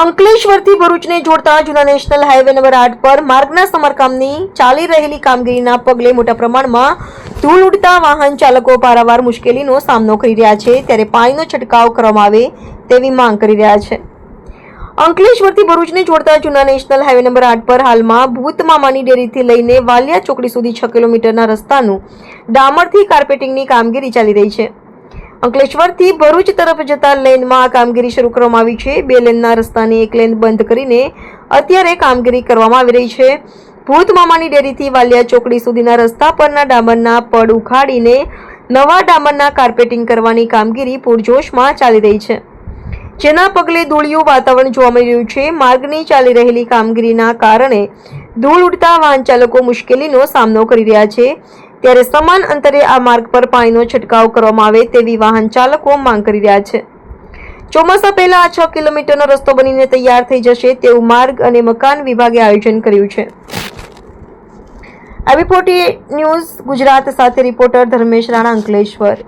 અંકલેશ્વરથી ભરૂચને જોડતા જૂના national highway number આઠ પર માર્ગના સમારકામની ચાલી રહેલી કામગીરીના પગલે મોટા પ્રમાણમાં ધૂળ ઉડતા વાહન ચાલકો પારાવાર મુશ્કેલીનો સામનો કરી રહ્યા છે. ત્યારે પાણીનો છંટકાવ કરવામાં આવે તેવી માંગ કરી રહ્યા છે. અંકલેશ્વરથી ભરૂચને જોડતા જૂના નેશનલ હાઈવે નંબર આઠ પર હાલમાં ભૂત મામાની ડેરીથી લઈને વાલિયા ચોકડી સુધી છ કિલોમીટરના રસ્તાનું ડામરથી કાર્પેટિંગની કામગીરી ચાલી રહી છે. અંકલેશ્વરથી ભરૂચ તરફ જતા લેનમાં કામગીરી શરૂ કરવામાં આવી છે. બે લેનના રસ્તાને એક લેન બંધ કરીને અત્યારે કામગીરી કરવામાં આવી રહી છે. ભૂત મામાની ડેરીથી વાલિયા ચોકડી સુધીના રસ્તા પરના ડામરના પડ ઉખાડીને નવા ડામરના કાર્પેટિંગ કરવાની કામગીરી પૂરજોશમાં ચાલી રહી છે. જેના પગલે ધૂળિયું વાતાવરણ જોવા મળી રહ્યું છે. માર્ગની ચાલી રહેલી કામગીરીના કારણે ધૂળ ઉડતા વાહન ચાલકો મુશ્કેલીનો સામનો કરી રહ્યા છે. ત્યારે સમાન અંતરે આ માર્ગ પર પાણીનો છંટકાવ કરવામાં આવે તેવી વાહન ચાલકો માંગ કરી રહ્યા છે. ચોમાસા પહેલા આ છ કિલોમીટરનો રસ્તો બનીને તૈયાર થઈ જશે તેવું માર્ગ અને મકાન વિભાગે આયોજન કર્યું છે. આબી ફોર્ટી ન્યૂઝ ગુજરાત સાથે રિપોર્ટર ધર્મેશ રાણા અંકલેશ્વર.